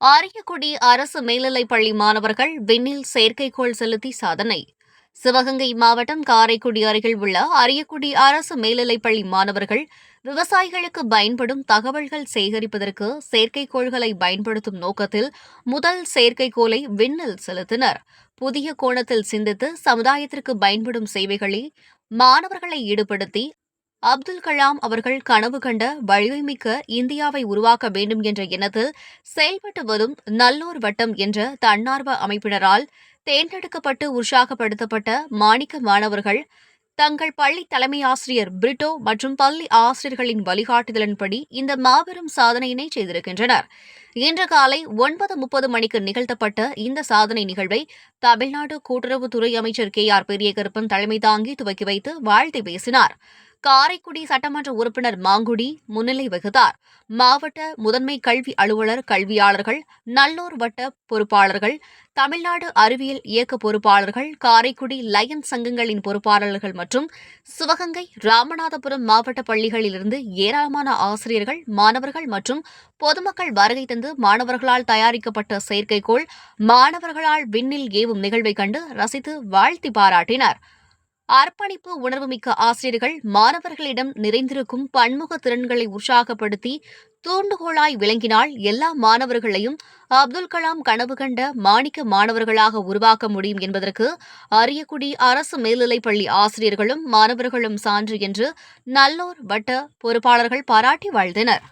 ஆரியக்குடி அரசு மேல்நிலைப் பள்ளி மாணவர்கள் விண்ணில் செயற்கைக்கோள் செலுத்தி சாதனை. சிவகங்கை மாவட்டம் காரைக்குடி அருகில் உள்ள அரியக்குடி அரசு மேல்நிலைப் பள்ளி மாணவர்கள் விவசாயிகளுக்கு பயன்படும் தகவல்கள் சேகரிப்பதற்கு செயற்கைக்கோள்களை பயன்படுத்தும் நோக்கத்தில் முதல் செயற்கைக்கோளை விண்ணில் செலுத்தினர். புதிய கோணத்தில் சிந்தித்து சமுதாயத்திற்கு பயன்படும் சேவைகளில் மாணவர்களை ஈடுபடுத்தி அப்துல் கலாம் அவர்கள் கனவு கண்ட வலிமைமிக்க இந்தியாவை உருவாக்க வேண்டும் என்ற எண்ணத்தில் செயல்பட்டு வரும் நல்லூர் வட்டம் என்ற தன்னார்வ அமைப்பினரால் தேர்ந்தெடுக்கப்பட்டு உற்சாகப்படுத்தப்பட்ட மாணிக்க மாணவர்கள் தங்கள் பள்ளி தலைமை ஆசிரியர் பிரிட்டோ மற்றும் பள்ளி ஆசிரியர்களின் வழிகாட்டுதலின்படி இந்த மாபெரும் சாதனையினை செய்திருக்கின்றனர். இன்று காலை ஒன்பது முப்பது மணிக்கு நிகழ்த்தப்பட்ட இந்த சாதனை நிகழ்வை தமிழ்நாடு கூட்டுறவுத்துறை அமைச்சர் கே ஆர் பெரியகருப்பன் தலைமை தாங்கி துவக்கி வைத்து வாழ்த்தி பேசினார். காரைக்குடி சட்டமன்ற உறுப்பினர் மாங்குடி முன்னிலை வகித்தார். மாவட்ட முதன்மை கல்வி அலுவலர் கல்வியாளர்கள் நல்லூர் வட்ட பொறுப்பாளர்கள் தமிழ்நாடு அறிவியல் இயக்க பொறுப்பாளர்கள் காரைக்குடி லயன் சங்கங்களின் பொறுப்பாளர்கள் மற்றும் சிவகங்கை ராமநாதபுரம் மாவட்ட பள்ளிகளிலிருந்து ஏராளமான ஆசிரியர்கள் மாணவர்கள் மற்றும் பொதுமக்கள் வருகை தந்து மாணவர்களால் தயாரிக்கப்பட்ட செயற்கைக்கோள் மாணவர்களால் விண்ணில் ஏவும் நிகழ்வை கண்டு ரசித்து வாழ்த்தி பாராட்டினர். அர்ப்பணிப்பு உணர்வுமிக்க ஆசிரியர்கள் மாணவர்களிடம் நிறைந்திருக்கும் பன்முக திறன்களை உற்சாகப்படுத்தி தூண்டுகோளாய் விளங்கினால் எல்லா மாணவர்களையும் அப்துல் கலாம் கனவு கண்ட மாணிக்க மாணவர்களாக உருவாக்க முடியும் என்பதற்கு அரியக்குடி அரசு மேல்நிலைப்பள்ளி ஆசிரியர்களும் மாணவர்களும் சான்று என்று நல்லோர் வட்ட பொறுப்பாளர்கள் பாராட்டி வாழ்த்தினர்.